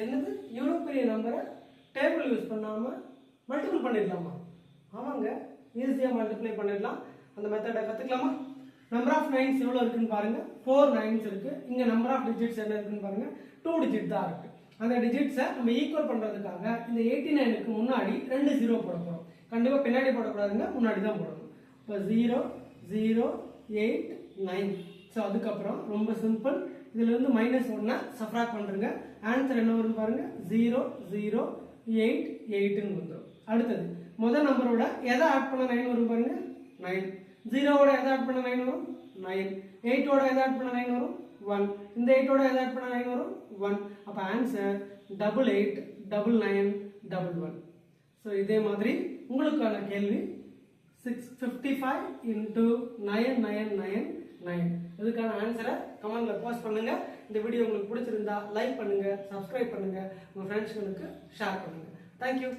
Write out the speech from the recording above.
என்னது? இவ்வளோ பெரிய நம்பரை டேபிள் யூஸ் பண்ணாமல் மல்டிபிள் பண்ணிடலாமா? ஆமாங்க. ஈஸியாக மல்டிப்ளை பண்ணிடலாம். அந்த மெத்தடை கற்றுக்கலாமா நம்பர் ஆஃப் நைன்ஸ் எவ்வளோ இருக்குன்னு பாருங்கள் ஃபோர் நைன்ஸ் இருக்குது இங்கே நம்பர் ஆஃப் டிஜிட்ஸ் என்ன இருக்குன்னு பாருங்கள் டூ டிஜிட் தான் இருக்குது அந்த டிஜிட்ஸை நம்ம ஈக்குவல் பண்ணுறதுக்காக இந்த எயிட்டி நைனுக்கு முன்னாடி ரெண்டு ஜீரோ போட போகிறோம் கண்டிப்பாக பின்னாடி போடக்கூடாதுங்க முன்னாடி தான் போடணும். இப்போ zero zero eight nine so அதுக்கப்புறம் ரொம்ப சிம்பிள் இதில் இருந்து மைனஸ் ஒன்னை சப்ராக் பண்ணுறங்க ஆன்சர் என்ன வரும் பாருங்கள் ஜீரோ ஜீரோ எயிட் எயிட்டுன்னு வந்துடும் அடுத்தது முதல் நம்பரோட எதை ஆட் பண்ண நைன் வரும் பாருங்கள் நைன் ஜீரோவோட எதை ஆட் பண்ண நைன் வரும்? நைன் எயிட்டோட எதை ஆட் பண்ண நைன் வரும்? ஒன் இந்த எயிட்டோட எதை ஆட் பண்ண நைன் வரும்? ஒன் அப்போ answer double eight double nine double one so இதே மாதிரி உங்களுக்கான கேள்வி. Six fifty five into nine nine nine nine இதுக்கான ஆன்சரை கமெண்ட்ல போஸ்ட் பண்ணுங்க. இந்த வீடியோ உங்களுக்கு பிடிச்சிருந்தா லைக் பண்ணுங்க சப்ஸ்கிரைப் பண்ணுங்க. உங்க ஃப்ரெண்ட்ஸ்களுக்கு ஷேர் பண்ணுங்க. தேங்க்யூ